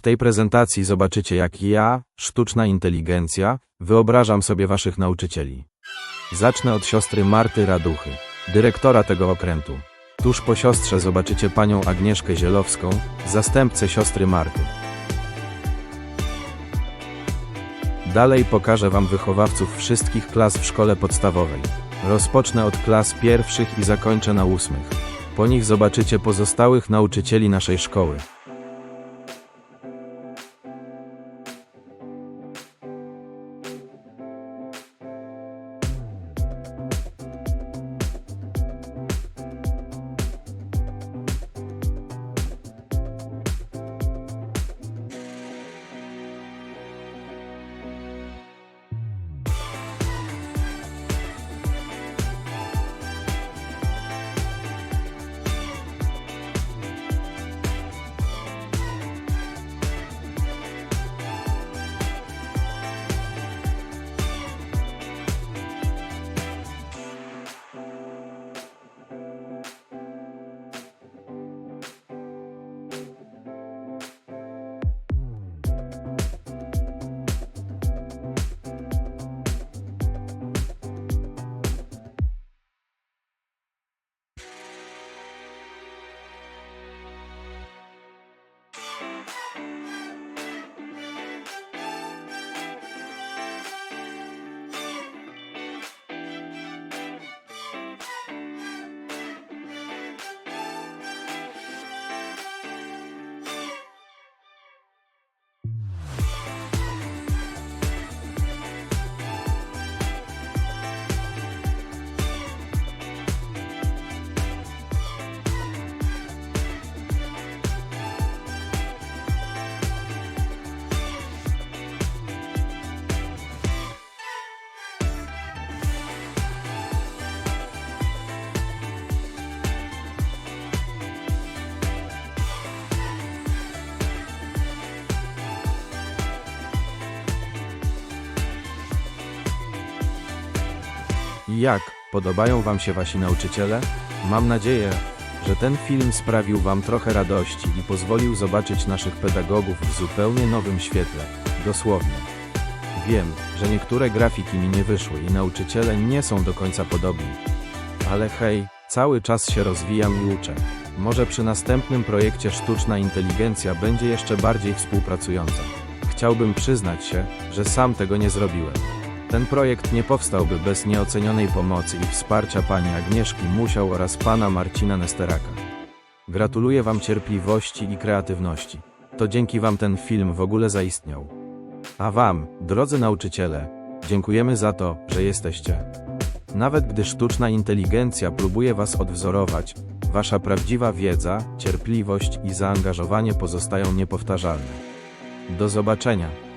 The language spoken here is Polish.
W tej prezentacji zobaczycie jak ja, sztuczna inteligencja, wyobrażam sobie waszych nauczycieli. Zacznę od siostry Marty Raduchy, dyrektora tego okrętu. Tuż po siostrze zobaczycie panią Agnieszkę Zielowską, zastępcę siostry Marty. Dalej pokażę wam wychowawców wszystkich klas w szkole podstawowej. Rozpocznę od klas pierwszych i zakończę na ósmych. Po nich zobaczycie pozostałych nauczycieli naszej szkoły. Jak? Podobają Wam się Wasi nauczyciele? Mam nadzieję, że ten film sprawił Wam trochę radości i pozwolił zobaczyć naszych pedagogów w zupełnie nowym świetle. Dosłownie. Wiem, że niektóre grafiki mi nie wyszły i nauczyciele nie są do końca podobni. Ale hej, cały czas się rozwijam i uczę. Może przy następnym projekcie sztuczna inteligencja będzie jeszcze bardziej współpracująca. Chciałbym przyznać się, że sam tego nie zrobiłem. Ten projekt nie powstałby bez nieocenionej pomocy i wsparcia pani Agnieszki Musiał oraz pana Marcina Nesteraka. Gratuluję wam cierpliwości i kreatywności. To dzięki wam ten film w ogóle zaistniał. A wam, drodzy nauczyciele, dziękujemy za to, że jesteście. Nawet gdy sztuczna inteligencja próbuje was odwzorować, wasza prawdziwa wiedza, cierpliwość i zaangażowanie pozostają niepowtarzalne. Do zobaczenia.